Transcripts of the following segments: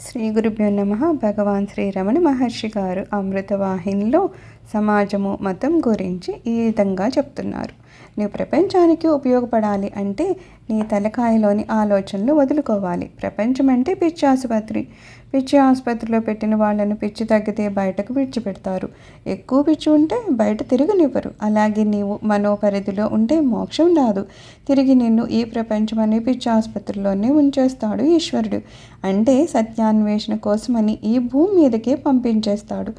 శ్రీ గురుభ్యో నమ. భగవాన్ శ్రీ రమణ మహర్షి గారు అమృతవాహినిలో సమాజము మతం గురించి ఈ విధంగా చెప్తున్నారు. నీవు ప్రపంచానికి ఉపయోగపడాలి అంటే నీ తలకాయలోని ఆలోచనలు వదులుకోవాలి. ప్రపంచం అంటే పిచ్చి ఆసుపత్రి. పిచ్చి ఆసుపత్రిలో పెట్టిన వాళ్ళను పిచ్చి తగ్గితే బయటకు విడిచిపెడతారు. ఎక్కువ పిచ్చి ఉంటే బయట తిరగనివ్వరు. అలాగే నీవు మనోపరిధిలో ఉంటే మోక్షం రాదు. తిరిగి నిన్ను ఈ ప్రపంచం అనే పిచ్చి ఆసుపత్రిలోనే ఉంచేస్తాడు ఈశ్వరుడు. అంటే సత్యాన్వేషణ కోసమని ఈ భూమి మీదకే పంపించేస్తాడు.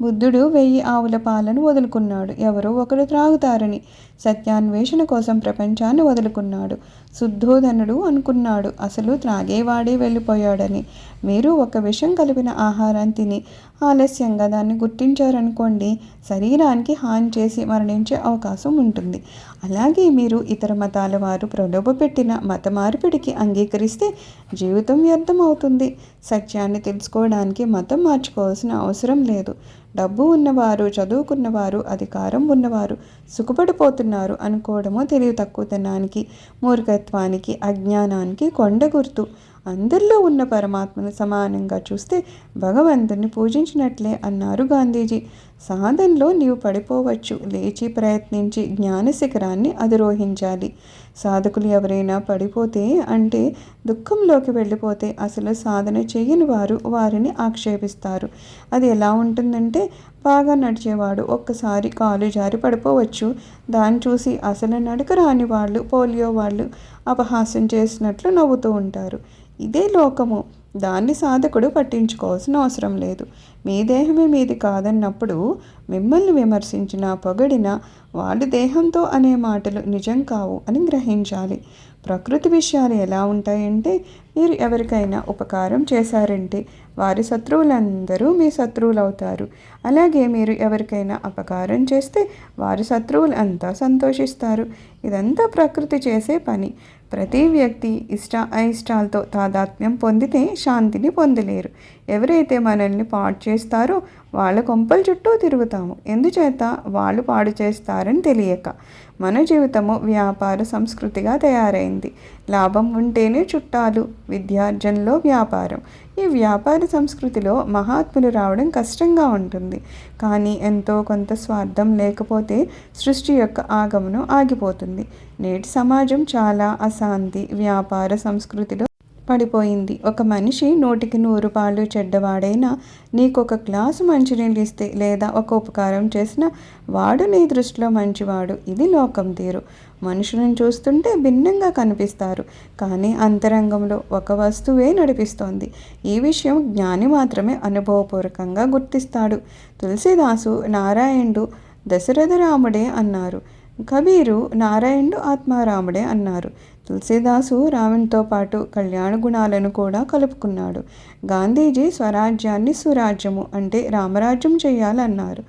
బుద్ధుడు వెయ్యి ఆవుల పాలను వదులుకున్నాడు. ఎవరో ఒకరు త్రాగుతారని. సత్యాన్వేషణ కోసం ప్రపంచాన్ని వదులుకున్నాడు. శుద్ధోధనుడు అనుకున్నాడు. అసలు త్రాగేవాడే వెళ్ళిపోయాడని. మీరు ఒక విషం కలిపిన ఆహారం తిని ఆలస్యంగా దాన్ని గుర్తించారనుకోండి శరీరానికి హాని చేసి మరణించే అవకాశం ఉంటుంది. అలాగే మీరు ఇతర మతాల వారు ప్రలోభపెట్టిన మత మార్పిడికి అంగీకరిస్తే జీవితం వ్యర్థం అవుతుంది సత్యాన్ని తెలుసుకోవడానికి మతం మార్చుకోవాల్సిన అవసరం లేదు. డబ్బు ఉన్నవారు చదువుకున్నవారు అధికారం ఉన్నవారు సుఖపడిపోతున్నారు అనుకోవడమో తెలివి తక్కువతనానికి మూర్ఖత్వానికి అజ్ఞానానికి కొండ గుర్తు. అందరిలో ఉన్న పరమాత్మను సమానంగా చూస్తే భగవంతుని పూజించినట్లే అన్నారు గాంధీజీ. సాధనలో నీవు పడిపోవచ్చు. లేచి ప్రయత్నించి జ్ఞాన శిఖరాన్ని అధిరోహించాలి. సాధకులు ఎవరైనా పడిపోతే అంటే దుఃఖంలోకి వెళ్ళిపోతే అసలు సాధన చేయని వారు వారిని ఆక్షేపిస్తారు. అది ఎలా ఉంటుందంటే బాగా నడిచేవాడు ఒక్కసారి కాలు జారి పడిపోవచ్చు. దాన్ని చూసి అసలు నడక రాని వాళ్ళు పోలియో వాళ్ళు అపహాస్యం చేసినట్లు నవ్వుతూ ఉంటారు. ఇదే లోకము. దాన్ని సాధకుడు పట్టించుకోవాల్సిన అవసరం లేదు. మీ దేహమే మీది కాదన్నప్పుడు మిమ్మల్ని విమర్శించిన పొగడిన వాడి దేహంతో అనే మాటలు నిజం కావు అని గ్రహించాలి. ప్రకృతి విషయాలు ఎలా ఉంటాయంటే మీరు ఎవరికైనా ఉపకారం చేశారంటే వారి శత్రువులందరూ మీ శత్రువులు అవుతారు అలాగే మీరు ఎవరికైనా అపకారం చేస్తే వారి శత్రువులు అంతా సంతోషిస్తారు. ఇదంతా ప్రకృతి చేసే పని. ప్రతి వ్యక్తి ఇష్ట అయిష్టాలతో తాదాత్మ్యం పొందితే శాంతిని పొందలేరు. ఎవరైతే మనల్ని పాడు చేస్తారో వాళ్ళ కొంపల చుట్టూ తిరుగుతాము. ఎందుచేత? వాళ్ళు పాడు చేస్తారని తెలియక. మన జీవితము వ్యాపార సంస్కృతిగా తయారైంది. లాభం ఉంటేనే చుట్టాలు విద్యార్జనలో వ్యాపారం. ఈ వ్యాపార సంస్కృతిలో మహాత్ములు రావడం కష్టంగా ఉంటుంది. కానీ ఎంతో కొంత స్వార్థం లేకపోతే సృష్టి యొక్క ఆగమనం ఆగిపోతుంది. నేటి సమాజం చాలా అశాంతి వ్యాపార సంస్కృతిలో పడిపోయింది. ఒక మనిషి నూటికి నూరు పాలు చెడ్డవాడైనా నీకు ఒక గ్లాసు మంచినీళ్ళు ఇస్తే లేదా ఒక ఉపకారం చేసినా వాడు నీ దృష్టిలో మంచివాడు. ఇది లోకం తీరు. మనుషులను చూస్తుంటే భిన్నంగా కనిపిస్తారు. కానీ అంతరంగంలో ఒక వస్తువే నడిపిస్తోంది. ఈ విషయం జ్ఞాని మాత్రమే అనుభవపూర్వకంగా గుర్తిస్తాడు. తులసిదాసు నారాయణుడు దశరథరాముడే అన్నారు. కబీరు నారాయణుడు ఆత్మారాముడే అన్నారు. తులసీదాసు రామునితో పాటు కళ్యాణ గుణాలను కూడా కలుపుకున్నాడు. గాంధీజీ స్వరాజ్యాన్ని సురాజ్యము అంటే రామరాజ్యం చేయాలన్నారు.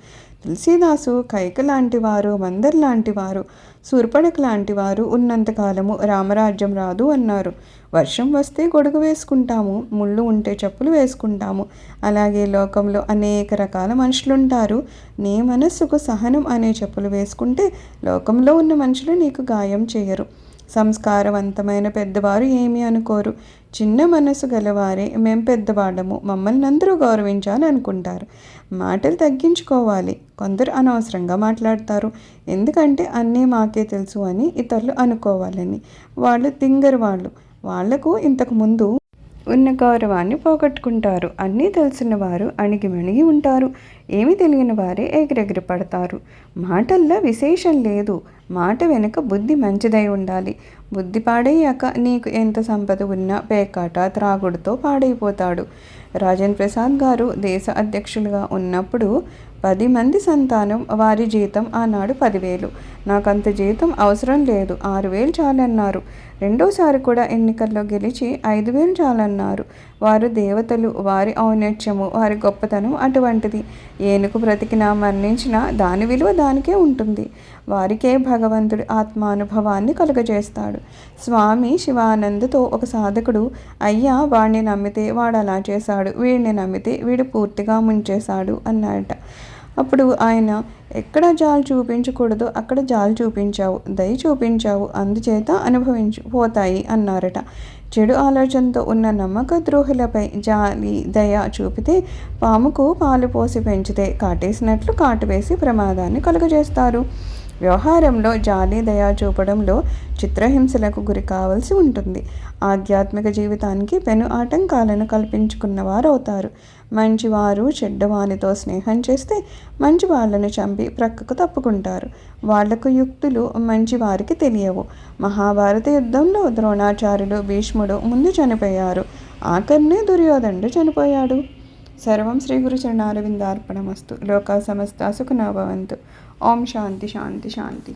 తులసీదాసు కైక లాంటివారు మందర్ లాంటివారు సూర్పణక ఉన్నంతకాలము రామరాజ్యం రాదు అన్నారు. వర్షం వస్తే గొడుగు వేసుకుంటాము ముళ్ళు ఉంటే చెప్పులు వేసుకుంటాము. అలాగే లోకంలో అనేక రకాల మనుషులుంటారు. నీ మనస్సుకు సహనం అనే చెప్పులు వేసుకుంటే లోకంలో ఉన్న మనుషులు నీకు గాయం చేయరు. సంస్కారవంతమైన పెద్దవారు ఏమీ అనుకోరు. చిన్న మనసు గలవారే మేం పెద్దవాళ్ళము. మమ్మల్ని అందరూ గౌరవించాలి అనుకుంటారు. మాటలు తగ్గించుకోవాలి. కొందరు అనవసరంగా మాట్లాడతారు. ఎందుకంటే అన్నీ మాకే తెలుసు అని ఇతరులు అనుకోవాలని. వాళ్ళు తింగరు వాళ్ళు. వాళ్ళకు ఇంతకుముందు ఉన్న గౌరవాన్ని పోగొట్టుకుంటారు. అన్నీ తెలిసిన వారు అణిగిమణిగి ఉంటారు. ఏమి తెలియని వారే ఎగిరెగిరి పడతారు మాటల్లో విశేషం లేదు. మాట వెనుక బుద్ధి మంచిదై ఉండాలి. బుద్ధి పాడయ్యాక నీకు ఎంత సంపద ఉన్నా పేకాట త్రాగుడుతో పాడైపోతాడు. రాజేంద్ర ప్రసాద్ గారు దేశ అధ్యక్షులుగా ఉన్నప్పుడు పది మంది సంతానం వారి జీతం ఆనాడు పదివేలు. నాకంత జీతం అవసరం లేదు ఆరు వేలు చాలన్నారు. రెండోసారి కూడా ఎన్నికల్లో గెలిచి ఐదు వేలు చాలన్నారు. వారు దేవతలు వారి ఔన్నత్యము వారి గొప్పతనం అటువంటిది. ఏనుగు బ్రతికినా మరణించినా దాని విలువ దానికే ఉంటుంది. వారికే భగవంతుడి ఆత్మానుభవాన్ని కలుగజేస్తాడు. స్వామి శివానందతో ఒక సాధకుడు అయ్యా వాడిని నమ్మితే వాడు అలా చేశాడు వీడిని నమ్మితే వీడు పూర్తిగా ముంచేశాడు అన్నాడట. అప్పుడు ఆయన ఎక్కడ జాలు చూపించకూడదో అక్కడ జాలు చూపించావు దయ చూపించావు అందుచేత అనుభవించు పోతాయి అన్నారట. చెడు ఆలోచనతో ఉన్న నమ్మక ద్రోహులపై జాలి దయ చూపితే పాముకు పాలు పోసి పెంచితే కాటేసినట్లు కాటు వేసి ప్రమాదాన్ని కలుగజేస్తారు. వ్యవహారంలో జాలి దయ చూపడంలో చిత్రహింసలకు గురి కావాల్సి ఉంటుంది. ఆధ్యాత్మిక జీవితానికి పెను ఆటంకాలను కల్పించుకున్న వారవుతారు మంచివారు చెడ్డవానితో స్నేహం చేస్తే మంచి వాళ్ళను చంపి ప్రక్కకు తప్పుకుంటారు. వాళ్ళకు యుక్తులు మంచి వారికి తెలియవు. మహాభారత యుద్ధంలో ద్రోణాచార్యుడు భీష్ముడు ముందు చనిపోయారు. ఆఖరినే దుర్యోధనుడు చనిపోయాడు. సర్వం శ్రీ గురు చరణారవిందార్పణమస్తు. లోకా సమస్త సుఖనోభవంతు ఓం శాంతి శాంతి శాంతి.